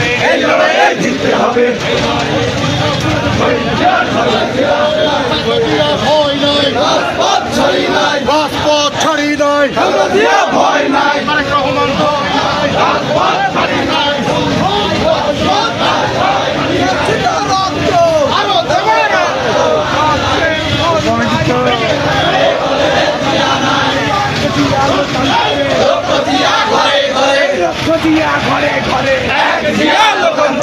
হবে। এই লড়াইয়ে জিততে হবে ভয় নাই। রাজপথ ছাড়ি নাই। রাজপথ ছাড়ি নাই ভয় নাই। রহমান রাজপথ জিয়া ঘরে ঘরে এক জিয়া লোকান্ত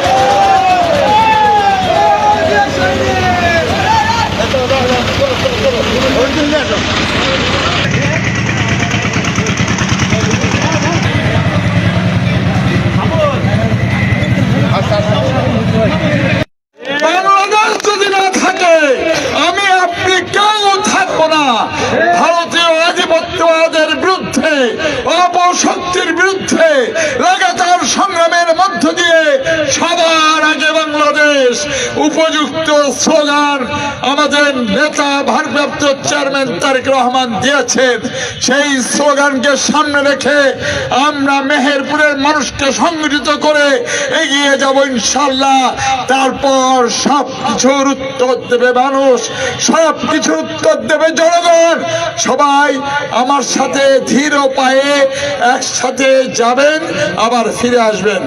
না। ভারতীয় আধিপত্যবাদের বিরুদ্ধে অপশক্তির বিরুদ্ধে লাগাতার সংগ্রামের মধ্য দিয়ে সবার আগে বাংলাদেশ উপযুক্ত স্লোগান আমাদের নেতা, ভারপ্রাপ্ত চেয়ারম্যান তারেক রহমান দিয়েছেন। সেই স্লোগানকে সামনে রেখে আমরা মেহেরপুরের মানুষকে সংগঠিত করে এগিয়ে যাব ইনশাল্লাহ তারপর সব কিছুর উত্তর দেবে মানুষ সব কিছুর উত্তর দেবে জনগণ। সবাই আমার সাথে ধীর পায়ে একসাথে যাবেন, আবার ফিরে আসবেন।